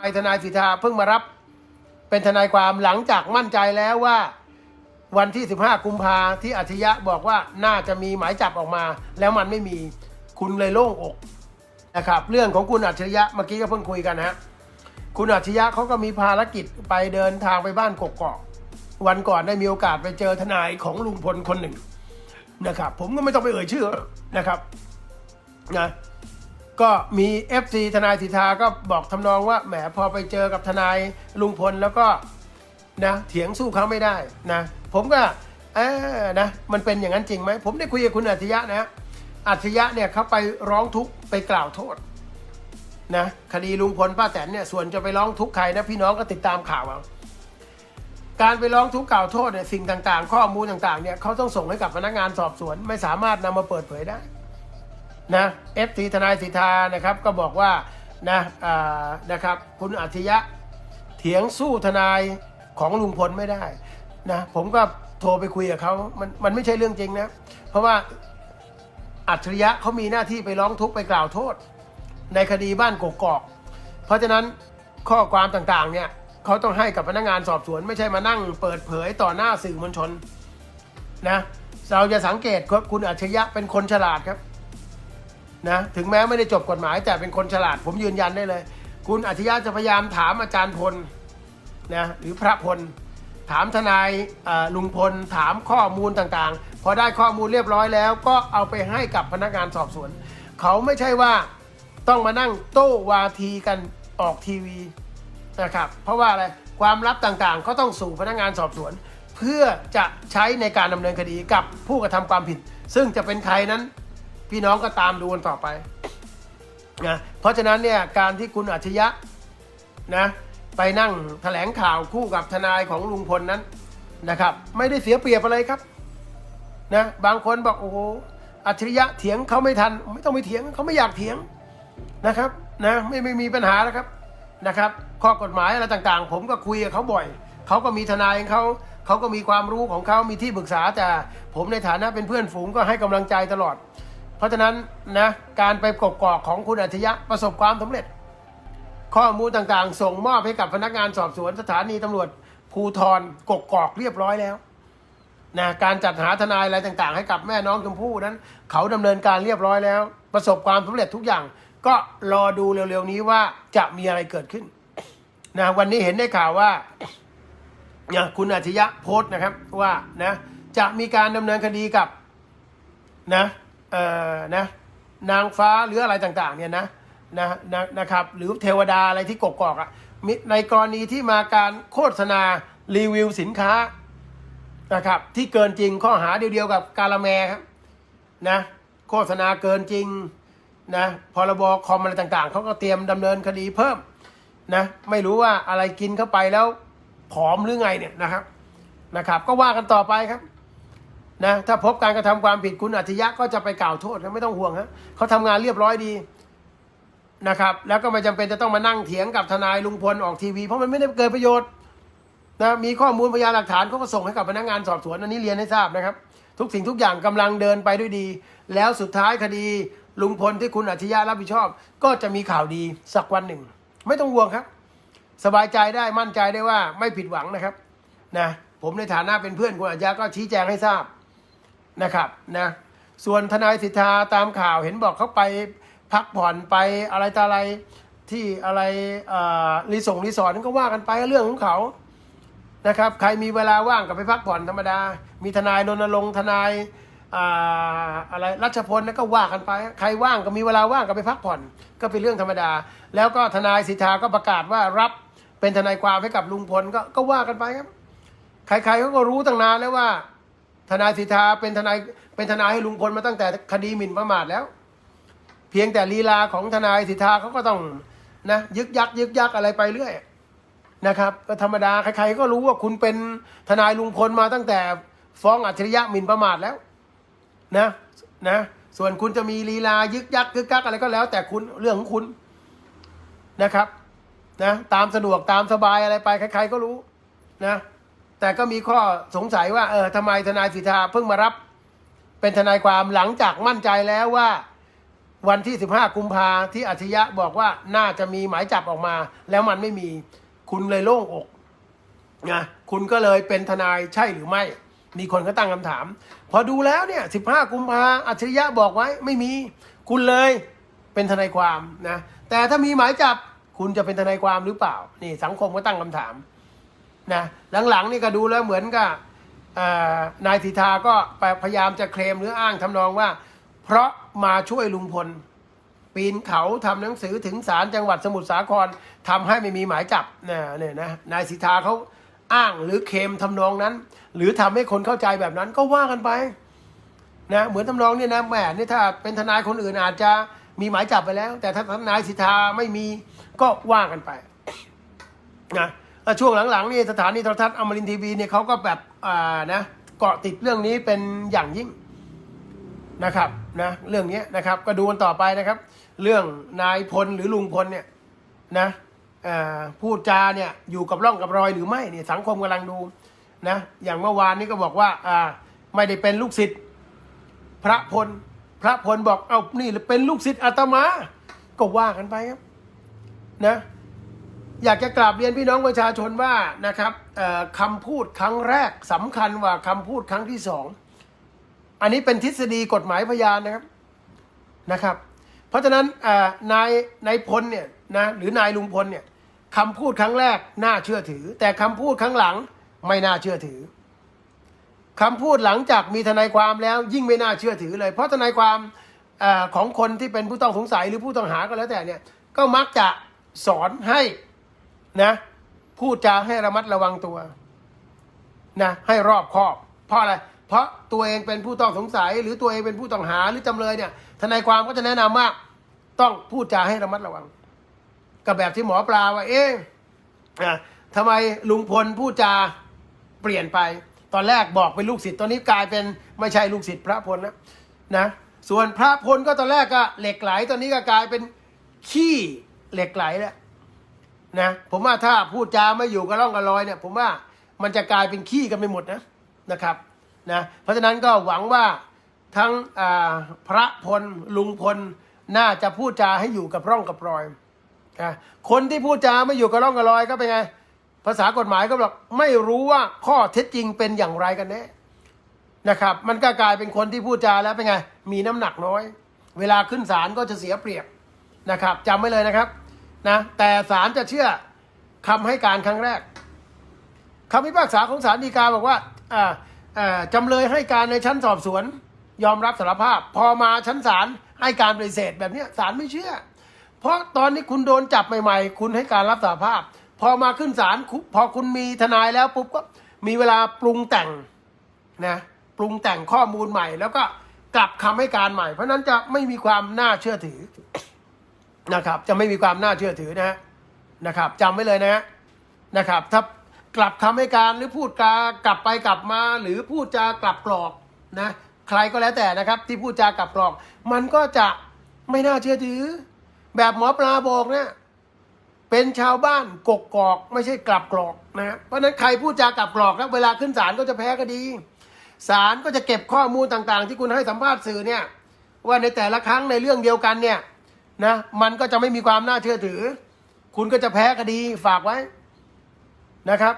ไปทนายสิทธาเพิ่งมารับ เป็นทนายความหลังจากมั่นใจแล้วว่า วันที่ 15 กุมภาที่อัจฉริยะบอกว่าน่าจะมีหมายจับออกมา แล้วมันไม่มีคุณเลยโล่งอกนะครับ เรื่องของคุณอัจฉริยะเมื่อกี้ก็เพิ่งคุยกันนะฮะคุณอัจฉริยะเขาก็มีภารกิจไปเดินทางไปบ้านกกอกวันก่อนได้มีโอกาสไปเจอทนายของลุงพลคนหนึ่งนะครับ ผมก็ไม่ต้องไปเอ่ยชื่อนะครับนะ ก็มี FC ทนายสิทธาก็บอกทำนองว่าแหมพอไปเจอกับทนายลุงพลแล้วก็นะเถียงสู้เขาไม่ได้นะผมก็เออนะมันเป็นอย่างนั้นจริงไหมผมได้คุยกับคุณอัจฉริยะนะอัจฉริยะเนี่ยเขาไปร้องทุกข์ไปกล่าวโทษนะคดีลุงพลป้าแตนเนี่ยส่วนจะไปร้องทุกข์ใครนะพี่น้องก็ติดตามข่าวเอาการไปร้องทุกข์กล่าวโทษเนี่ยสิ่งต่างๆ ข้อมูลต่างๆเนี่ยเขาต้องส่งให้กับพนักงานสอบสวน ไม่สามารถนำมาเปิดเผยได้ นะเอฟซีทนายสิทธานะครับก็บอกว่านะนะครับคุณอัจฉริยะเถียงสู้ทนายของลุงพลไม่ได้นะผมก็โทรไปคุยกับเขามันมันไม่ใช่เรื่องจริงนะ เพราะว่าอัจฉริยะเขามีหน้าที่ไปร้องทุกข์ไปกล่าวโทษ ในคดีบ้านกกอก เพราะฉะนั้นข้อความต่างๆเนี่ยเขาต้องให้กับพนักงานสอบสวน ไม่ใช่มานั่งเปิดเผยต่อหน้าสื่อมวลชนนะเราจะสังเกตว่าคุณอัจฉริยะเป็นคนฉลาดครับ นะถึงแม้ไม่ได้จบกฎหมายแต่เป็นคนฉลาดผมยืนยันได้เลย คุณอัจฉริยะจะพยายามถามอาจารย์พลนะหรือพระพล ถามทนายลุงพล ถามข้อมูลต่างๆ พอได้ข้อมูลเรียบร้อยแล้ว ก็เอาไปให้กับพนักงานสอบสวน เขาไม่ใช่ว่าต้องมานั่งโต้วาทีกันออกทีวีนะครับเพราะว่าอะไรความลับต่างๆ ก็ต้องสู่พนักงานสอบสวน เพื่อจะใช้ในการดำเนินคดีกับผู้กระทำความผิด ซึ่งจะเป็นใครนั้น พี่น้องก็ตามดูกันต่อไปนะเพราะฉะนั้นเนี่ยการที่คุณอัจฉริยะนะไปนั่งแถลงข่าวคู่กับทนายของลุงพลนั้นนะครับ ไม่ได้เสียเปรียบอะไรครับนะบางคนบอกโอ้โหอัจฉริยะเถียงเขาไม่ทัน ไม่ต้องไปเถียงเขาไม่อยากเถียงนะครับนะไม่ไม่มีปัญหาแล้วครับนะครับ ข้อกฎหมายอะไรต่างๆ ผมก็คุยกับเขาบ่อยเขาก็มีทนายของเขาเขาก็มีความรู้ของเขามีที่ปรึกษาแต่ผมในฐานะเป็นเพื่อนฝูงก็ให้กำลังใจตลอด เพราะฉะนั้นนะการไปกกอกของคุณอัจฉริยะประสบความสำเร็จ ข้อมูลต่างๆ ส่งมอบให้กับพนักงานสอบสวนสถานีตำรวจภูทรกกอกเรียบร้อยแล้วนะการจัดหาทนายอะไรต่างๆ ให้กับแม่น้องชมพู่นั้น เขาดำเนินการเรียบร้อยแล้ว ประสบความสำเร็จทุกอย่าง ก็รอดูเร็วๆนี้ว่าจะมีอะไรเกิดขึ้นนะวันนี้เห็นได้ข่าวว่าเนี่ยคุณอัจฉริยะโพสต์นะครับว่านะจะมีการดำเนินคดีกับนะ เอ่อนะนางฟ้าหรืออะไรต่างๆเนี่ยนะนะนะนะครับหรือเทวดาอะไรที่กกอกอะ่ะในกรณีที่มาการโฆษณารีวิวสินค้านะครับที่เกินจริงข้อหาเดียวๆกับกาละแมครับนะโฆษณาเกินจริงนะพรบคอมอะไรต่างๆเขาก็เตรียมดำเนินคดีเพิ่มนะไม่รู้ว่าอะไรกินเข้าไปแล้วผอมหรือไงเนี่ยนะครับนะครับ ก็ว่ากันต่อไปครับ นะถ้าพบการกระทำความผิดคุณอัจฉริยะก็จะไปกล่าวโทษครับไม่ต้องห่วงฮะเขาทำงานเรียบร้อยดีนะครับ แล้วก็ไม่จำเป็นจะต้องมานั่งเถียงกับทนายลุงพลออกทีวี เพราะมันไม่ได้เกิดประโยชน์นะมีข้อมูลพยานหลักฐานเขาก็ส่งให้กับพนักงานสอบสวนอันนี้เรียนให้ทราบนะครับ ทุกสิ่งทุกอย่างกำลังเดินไปด้วยดี แล้วสุดท้ายคดีลุงพลที่คุณอัจฉริยะรับผิดชอบ ก็จะมีข่าวดีสักวันหนึ่ง ไม่ต้องห่วงครับ สบายใจได้มั่นใจได้ว่าไม่ผิดหวังนะครับนะผมในฐานะเป็นเพื่อนคุณอัจฉริยะก็ชี้แจงให้ทราบ นะครับนะส่วนทนายสิทธาตามข่าวเห็นบอกเขาไปพักผ่อนไปอะไรต่ออะไรที่อะไรอ่ารีส่งรีสอร์ทนั่นก็ว่ากันไปเรื่องของเขานะครับใครมีเวลาว่างก็ไปพักผ่อนธรรมดา มีทนายรณรงค์ทนายอ่าอะไรรัชพลนั่นก็ว่ากันไป ใครว่างก็มีเวลาว่างก็ไปพักผ่อน ก็เป็นเรื่องธรรมดา แล้วก็ทนายสิทธาก็ประกาศว่ารับเป็นทนายความให้กับลุงพลก็ก็ว่ากันไปครับ ใครๆเขาก็รู้ตั้งนานแล้วว่า ทนายสิทธาเป็นทนายเป็นทนายให้ลุงพลมาตั้งแต่คดีหมิ่นประมาทแล้ว เพียงแต่ลีลาของทนายสิทธาเขาก็ต้องนะยึกยักยึกยักอะไรไปเรื่อยนะครับก็ธรรมดาใครๆก็รู้ว่าคุณเป็นทนายลุงพลมาตั้งแต่ฟ้องอัจฉริยะหมิ่นประมาทแล้วนะนะส่วนคุณจะมีลีลายึกยักยึกยักอะไรก็แล้ว แต่คุณเรื่องของคุณนะครับนะตามสะดวกตามสบายอะไรไปใครๆก็รู้นะ แต่ก็มีข้อสงสัยว่าเออทำไมทนายสิทธาเพิ่งมารับ เป็นทนายความหลังจากมั่นใจแล้วว่า วันที่ 15 กุมภาที่อัจฉริยะบอกว่าน่าจะมีหมายจับออกมา แล้วมันไม่มีคุณเลยโล่งอกนะคุณก็เลยเป็นทนายใช่หรือไม่ มีคนก็ตั้งคำถาม พอดูแล้วเนี่ย 15 กุมภาอัจฉริยะบอกไว้ไม่มี คุณเลยเป็นทนายความนะแต่ถ้ามีหมายจับคุณจะเป็นทนายความหรือเปล่า นี่สังคมก็ตั้งคำถาม นะหลังๆนี่ก็ดูแล้วเหมือนกับนายสิทธาก็พยายามจะเคลมหรืออ้างทำนองว่า เพราะมาช่วยลุงพล ปีนเขาทำหนังสือถึงศาลจังหวัดสมุทรสาครทำให้ไม่มีหมายจับนะเนี่ยนะนายสิทธาเขาอ้างหรือเคลมทำนองนั้น หรือทำให้คนเข้าใจแบบนั้นก็ว่ากันไปนะเหมือนทำนองเนี่ยนะแหมนี่ถ้าเป็นทนายคนอื่นอาจจะมีหมายจับไปแล้ว แต่ถ้าทนายสิทธาไม่มีก็ว่ากันไปนะ แล้วช่วงหลังๆนี่สถานีโทรทัศน์อมรินทีวีเนี่ยเขาก็แบบอ่านะเกาะติดเรื่องนี้เป็นอย่างยิ่งนะครับนะเรื่องนี้นะครับก็ดูกันต่อไปนะครับ เรื่องนายพลหรือลุงพลเนี่ยนะอ่อพูดจาเนี่ยอยู่กับร่องกับรอยหรือไม่เนี่ยสังคมกำลังดูนะอย่างเมื่อวานนี้ก็บอกว่าอ่าไม่ได้เป็นลูกศิษย์พระพลพระพลบอกเอานี่เป็นลูกศิษย์อาตมา ก็ว่ากันไปครับนะ อยากจะกราบเรียนพี่น้องประชาชนว่านะครับคำพูดครั้งแรกสำคัญกว่าคำพูดครั้งที่สองอันนี้เป็นทฤษฎีกฎหมายพยานนะครับนะครับ เพราะฉะนั้นนายนายพลเนี่ยนะหรือนายลุงพลเนี่ยคำพูดครั้งแรกน่าเชื่อถือ แต่คำพูดครั้งหลังไม่น่าเชื่อถือคำพูดหลังจากมีทนายความแล้วยิ่งไม่น่าเชื่อถือเลย เพราะทนายความอของคนที่เป็นผู้ต้องสงสัยหรือผู้ต้องหาก็แล้วแต่เนี่ยก็มักจะสอนให้ นะพูดจาให้ระมัดระวังตัวนะให้รอบคอบ เพราะอะไร เพราะตัวเองเป็นผู้ต้องสงสัย หรือตัวเองเป็นผู้ต้องหาหรือจำเลยเนี่ยทนายความก็จะแนะนำว่าต้องพูดจาให้ระมัดระวัง กับแบบที่หมอปลาว่า เอ๊ะทำไมลุงพลพูดจาเปลี่ยนไป ตอนแรกบอกเป็นลูกศิษย์ตอนนี้กลายเป็นไม่ใช่ลูกศิษย์พระพลนะนะ ส่วนพระพลก็ตอนแรกก็เหล็กไหลตอนนี้ก็กลายเป็นขี้เหล็กไหลแล้ว นะ ผมว่าถ้าพูดจาไม่อยู่กับร่องกับรอยเนี่ย ผมว่ามันจะกลายเป็นขี้กันไปหมดนะนะครับนะเพราะฉะนั้นก็หวังว่าทั้งพระพลลุงพลน่าจะพูดจาให้อยู่กับร่องกับรอยนะคนที่พูดจาไม่อยู่กับร่องกับรอยก็เป็นไง ภาษากฎหมายก็บอกไม่รู้ว่าข้อเท็จจริงเป็นอย่างไรกันแน่นะครับ มันก็กลายเป็นคนที่พูดจาแล้วเป็นไง มีน้ำหนักน้อย เวลาขึ้นศาลก็จะเสียเปรียบนะครับจำไว้เลยนะครับ นะแต่ศาลจะเชื่อคำให้การครั้งแรกคำพิพากษาของศาลฎีกาบอกว่าจำเลยให้การในชั้นสอบสวน ยอมรับสารภาพ พอมาชั้นศาลให้การปฏิเสธแบบนี้ศาลไม่เชื่อ เพราะตอนนี้คุณโดนจับใหม่ ๆ คุณให้การรับสารภาพ พอมาขึ้นศาลพอคุณมีทนายแล้วปุ๊บก็มีเวลาปรุงแต่งนะปรุงแต่งข้อมูลใหม่ แล้วก็กลับคำให้การใหม่ เพราะนั้นจะไม่มีความน่าเชื่อถือ นะครับ จะไม่มีความน่าเชื่อถือนะนะครับจำไว้เลยนะฮะนะครับ ถ้ากลับคำให้การหรือพูดกากลับไปกลับมา หรือพูดจากลับกรอกนะใครก็แล้วแต่นะครับ ที่พูดจากลับกรอก มันก็จะไม่น่าเชื่อถือ แบบหมอปลาบอกเนะเป็นชาวบ้านกกกอก ไม่ใช่กลับกรอกนะเพราะนั้นใครพูดจากลับกรอกแล้วเวลาขึ้นศาลก็จะแพ้คดีศาลก็จะเก็บข้อมูลต่างๆ ที่คุณให้สัมภาษณ์สื่อเนี่ยว่าในแต่ละครั้งในเรื่องเดียวกันเนี่ย นะมันก็จะไม่มีความน่าเชื่อถือ คุณก็จะแพ้คดีฝากไว้นะครับ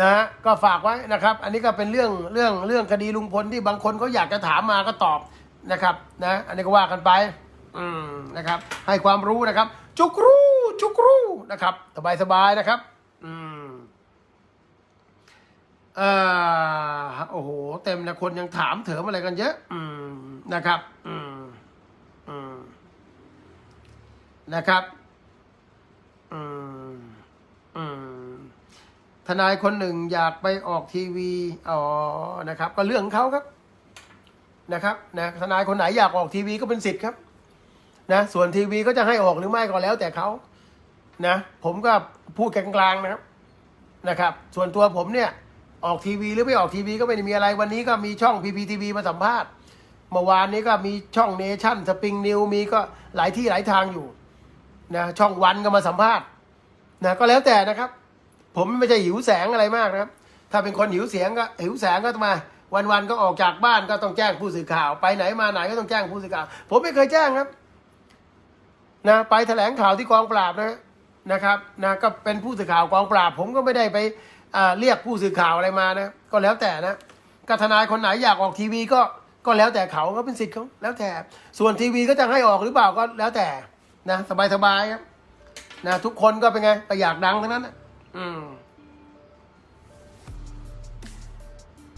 นะฮะก็ฝากไว้นะครับ อันนี้ก็เป็นเรื่องเรื่องเรื่องคดีลุงพลที่บางคนเขาอยากจะถามมาก็ตอบนะครับนะอันนี้ก็ว่ากันไป อืมนะครับ ให้ความรู้นะครับ จุกรู้จุกรู้นะครับสบายสบายๆนะครับ อืมเอ่อโอ้โห เต็มนะคนยังถามเถิมอะไรกันเยอะ อืมนะครับ อืมอืม นะครับอืมอืมทนายคนหนึ่งอยากไปออกทีวี อ๋อ นะครับ ก็เรื่องของเขาครับ นะครับนะทนายคนไหนอยากออกทีวีก็เป็นสิทธิ์ครับ นะ ส่วนทีวีก็จะให้ออกหรือไม่ก็แล้วแต่เขานะ ผมก็พูดกลางๆนะครับ นะครับ ส่วนตัวผมเนี่ย ออกทีวีหรือไม่ออกทีวีก็ไม่ได้มีอะไร วันนี้ก็มีช่องพีพีทีวีมาสัมภาษณ์ เมื่อวานนี้ก็มีช่องเนชั่นสปริงนิวมีก็หลายที่หลายทางอยู่ นะช่องวันก็มาสัมภาษณ์นะก็แล้วแต่นะครับ ผมไม่ใช่หิวแสงอะไรมากนะครับ ถ้าเป็นคนหิวเสียงก็หิวแสงก็มาวันๆก็ออกจากบ้านก็ต้องแจ้งผู้สื่อข่าว ไปไหนมาไหนก็ต้องแจ้งผู้สื่อข่าว ผมไม่เคยแจ้งครับนะไปแถลงข่าวที่กองปราบนะนะครับนะก็เป็นผู้สื่อข่าวกองปราบ ผมก็ไม่ได้ไปเรียกผู้สื่อข่าวอะไรมานะก็แล้วแต่นะกทนายคนไหนอยากออกทีวีก็ก็แล้วแต่เขาก็เป็นสิทธิ์เขาแล้วแต่ ส่วนทีวีก็จะให้ออกหรือเปล่าก็แล้วแต่ นะสบายๆครับนะทุกคนก็เป็นไงก็อยากดังทั้งนั้นนะอืม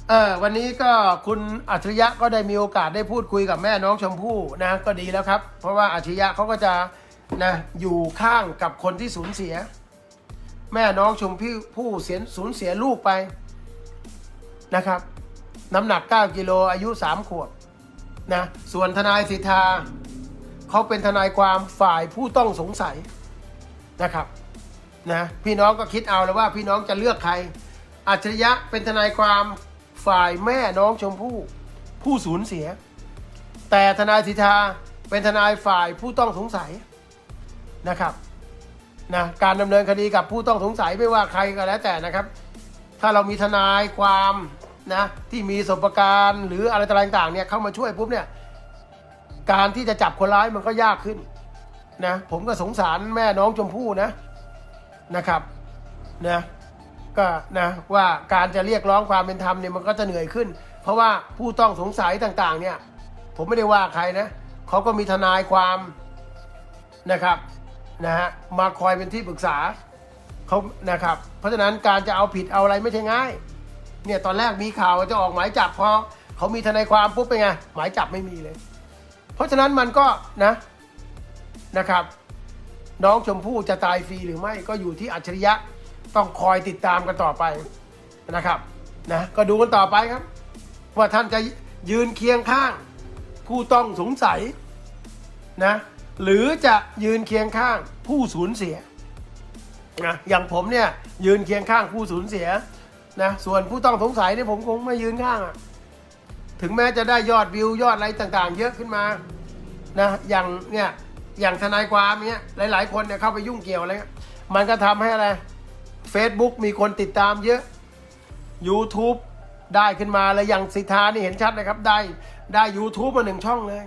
เออวันนี้ก็คุณอัจฉริยะก็ได้มีโอกาสได้พูดคุยกับแม่น้องชมพู่นะก็ดีแล้วครับ เพราะว่าอัจฉริยะเขาก็จะนะอยู่ข้างกับคนที่สูญเสีย แม่น้องชมพู่ผู้เสียสูญเสียลูกไปนะครับ น้ำหนัก 9 กิโลอายุ 3 ขวบนะส่วนทนายสิทธา เขาเป็นทนายความฝ่ายผู้ต้องสงสัยนะครับนะพี่น้องก็คิดเอาแล้วว่าพี่น้องจะเลือกใคร อัจฉริยะเป็นทนายความฝ่ายแม่น้องชมพู่ผู้สูญเสีย แต่ทนายสิทธาเป็นทนายฝ่ายผู้ต้องสงสัยนะครับนะการดำเนินคดีกับผู้ต้องสงสัยไม่ว่าใครก็แล้วแต่นะครับ ถ้าเรามีทนายความนะที่มีประสบการณ์หรืออะไรต่างๆเนี่ยเข้ามาช่วยปุ๊บเนี่ย การที่จะจับคนร้ายมันก็ยากขึ้นนะผมก็สงสารแม่น้องชมพู่นะนะครับนะก็นะว่าการจะเรียกร้องความเป็นธรรมเนี่ยมันก็จะเหนื่อยขึ้น เพราะว่าผู้ต้องสงสัยต่างๆ เนี่ยผมไม่ได้ว่าใครนะเขาก็มีทนายความนะครับนะฮะมาคอยเป็นที่ปรึกษาเขานะครับ เพราะฉะนั้นการจะเอาผิดเอาอะไรไม่ใช่ง่ายเนี่ยตอนแรกมีข่าวจะออกหมายจับพอเขามีทนายความปุ๊บเป็นไงหมายจับไม่มีเลย เพราะฉะนั้นมันก็นะนะครับ น้องชมพู่จะตายฟรีหรือไม่ก็อยู่ที่อัจฉริยะต้องคอยติดตามกันต่อไปนะครับนะก็ดูกันต่อไปครับ ว่าท่านจะยืนเคียงข้างผู้ต้องสงสัยนะหรือจะยืนเคียงข้างผู้สูญเสียนะอย่างผมเนี่ยยืนเคียงข้างผู้สูญเสียนะส่วนผู้ต้องสงสัยเนี่ยผมคงไม่ยืนข้างอะ ถึงแม้จะได้ยอดวิวยอดอะไรต่างๆ เยอะขึ้นมานะอย่างเนี่ยอย่างทนายความเนี่ยหลาย ๆ คนเนี่ยเข้าไปยุ่งเกี่ยวอะไรมันก็ทำให้อะไร Facebook มีคนติดตามเยอะ YouTube ได้ขึ้นมาเลยอย่างสิทธานี่เห็นชัดเลยครับ ได้ได้ YouTube มาหนึ่งช่องเลย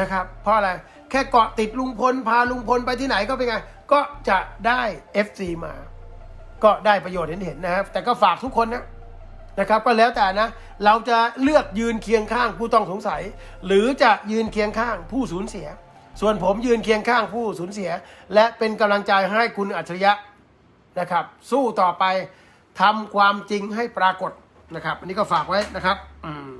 นะครับ เพราะอะไร แค่เกาะติดลุงพล พาลุงพลไปที่ไหนก็เป็นไง ก็จะได้ FC มา ก็ได้ประโยชน์เห็นเห็นๆนะครับ แต่ก็ฝากทุกคนนะ นะครับก็แล้วแต่นะ เราจะเลือกยืนเคียงข้างผู้ต้องสงสัย หรือจะยืนเคียงข้างผู้สูญเสีย ส่วนผมยืนเคียงข้างผู้สูญเสีย และเป็นกำลังใจให้คุณอัจฉริยะนะครับ สู้ต่อไปทำความจริงให้ปรากฏนะครับ อันนี้ก็ฝากไว้นะครับอืม